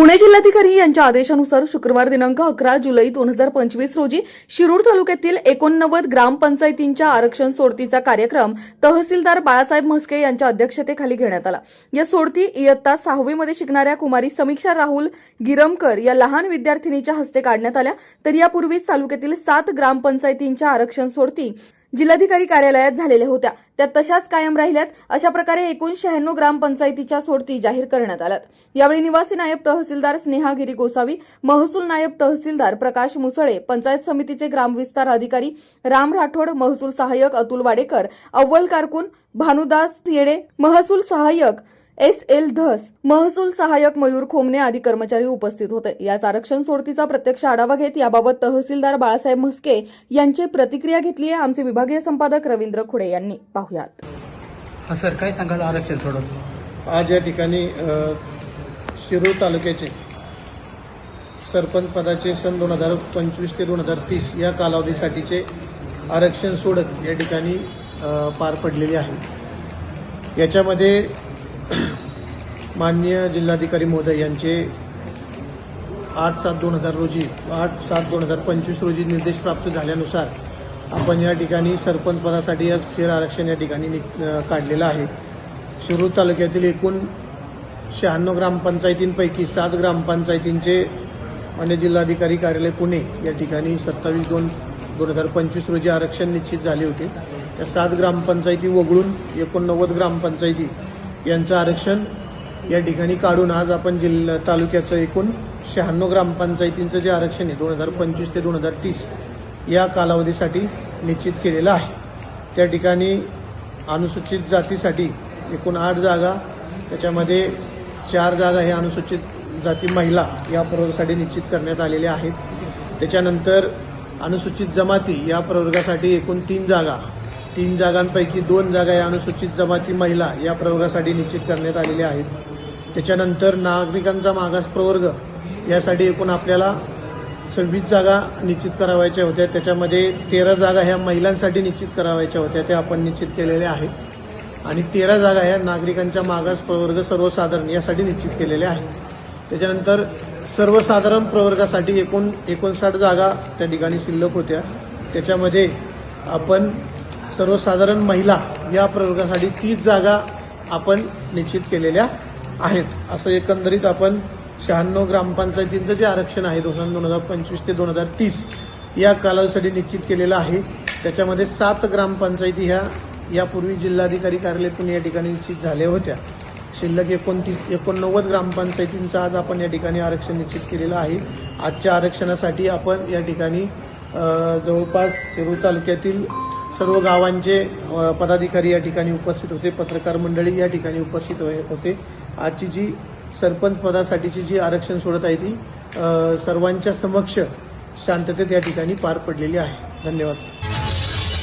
पुणे जिल्हाधिकारी यांच्या आदेशानुसार शुक्रवार दिनांक अकरा जुलै दोन हजार पंचवीस रोजी शिरूर तालुक्यातील एकोणनव्वद ग्रामपंचायतींच्या आरक्षण सोडतीचा कार्यक्रम तहसीलदार बाळासाहेब म्हस्के यांच्या अध्यक्षतेखाली घेण्यात आला. या सोडती इयत्ता सहावीमध्ये शिकणाऱ्या कुमारी समीक्षा राहुल गिरमकर या लहान विद्यार्थिनीच्या हस्ते काढण्यात आल्या. तर यापूर्वीच तालुक्यातील सात ग्रामपंचायतींच्या आरक्षण सोडती जिल्हाधिकारी कार्यालयात झालेल्या होत्या. त्या तशाच कायम राहिल्यात अशा प्रकारे एकूण शहाण्णव ग्रामपंचायतीच्या सोडती जाहीर करण्यात आल्यात. यावेळी निवासी नायब तहसीलदार स्नेहागिरी गोसावी महसूल नायब तहसीलदार प्रकाश मुसळे पंचायत समितीचे ग्रामविस्तार अधिकारी राम राठोड महसूल सहाय्यक अतुल वाडेकर अव्वल कारकून भानुदास येडे महसूल सहाय्यक एस एल धस महसूल सहाय्यक मयूर खोमने आदी कर्मचारी उपस्थित होते. याच आरक्षण सोडतीचा प्रत्यक्ष आढावा घेत याबाबत तहसीलदार बाळासाहेब म्हस्के यांची प्रतिक्रिया घेतली आहे आमचे विभागीय संपादक रवींद्र खुडे यांनी. पाहुयात. हा सर काय सांगाल आरक्षण सोडत? आज या ठिकाणी शिरूर तालुक्याचे सरपंच पदाचे सन दोन हजार पंचवीस ते दोन हजार तीस या कालावधीसाठीचे आरक्षण सोडत या ठिकाणी पार पडलेले आहे. याच्यामध्ये माननीय जिल्हाधिकारी महोदय यांचे आठ सात दोन हजार रोजी आठ सात दोन हजार पंचवीस रोजी निर्देश प्राप्त झाल्यानुसार आपण या ठिकाणी सरपंच पदासाठी आज फेर आरक्षण या ठिकाणी नि- काढलेलं आहे. शिरूर तालुक्यातील एकूण शहाण्णव ग्रामपंचायतींपैकी सात ग्रामपंचायतींचे मान्य जिल्हाधिकारी कार्यालय पुणे या ठिकाणी सत्तावीस दोन दोन हजार पंचवीस रोजी आरक्षण निश्चित झाले होते. त्या सात ग्रामपंचायती वगळून एकोणनव्वद ग्रामपंचायती यांचं आरक्षण या ठिकाणी काढून आज आपण जिल्हा तालुक्याचं एकूण शहाण्णव ग्रामपंचायतींचं जे आरक्षण आहे दोन हजार पंचवीस ते दोन हजार तीस या कालावधीसाठी निश्चित केलेलं आहे. त्या ठिकाणी अनुसूचित जातीसाठी एकूण आठ जागा त्याच्यामध्ये चार जागा हे अनुसूचित जाती महिला या प्रवर्गासाठी निश्चित करण्यात आलेल्या आहेत. त्याच्यानंतर अनुसूचित जमाती या प्रवर्गासाठी एकूण तीन जागा तीन जागांपैकी दोन जागा या अनुसूचित जमाती महिला या प्रवर्गासाठी निश्चित करण्यात आलेल्या आहेत. त्याच्यानंतर नागरिकांचा मागास प्रवर्ग यासाठी एकूण आपल्याला सव्वीस जागा निश्चित करावायच्या होत्या. त्याच्यामध्ये तेरा जागा ह्या महिलांसाठी निश्चित करावायच्या होत्या त्या आपण निश्चित केलेल्या आहेत. आणि तेरा जागा ह्या नागरिकांच्या मागास प्रवर्ग सर्वसाधारण यासाठी निश्चित केलेल्या आहेत. त्याच्यानंतर सर्वसाधारण प्रवर्गासाठी एकूण एकोणसाठ जागा त्या ठिकाणी शिल्लक होत्या. त्याच्यामध्ये आपण सर्वसाधारण महिला या प्रयोगासाठी तीस जागा आपण निश्चित केलेल्या आहेत. असं एकंदरीत आपण शहाण्णव ग्रामपंचायतींचं जे आरक्षण आहे दोन दोन हजार पंचवीस ते दोन हजार तीस या कालावधीसाठी निश्चित केलेलं आहे. त्याच्यामध्ये सात ग्रामपंचायती ह्या यापूर्वी जिल्हाधिकारी कार्यालयातून या ठिकाणी निश्चित झाल्या होत्या. शिल्लक एकोणतीस एकोणनव्वद ग्रामपंचायतींचं आज आपण या ठिकाणी आरक्षण निश्चित केलेलं आहे. आजच्या आरक्षणासाठी आपण या ठिकाणी जवळपास शिरूर तालुक्यातील सर्व गावांचे पदाधिकारी या ठिकाणी उपस्थित होते. पत्रकार मंडळी या ठिकाणी उपस्थित हो-, होते. आजची जी सरपंच पदासाठीची जी आरक्षण सोडत आहे ती सर्वांच्या समक्ष शांततेत या ठिकाणी पार पडलेली आहे. धन्यवाद.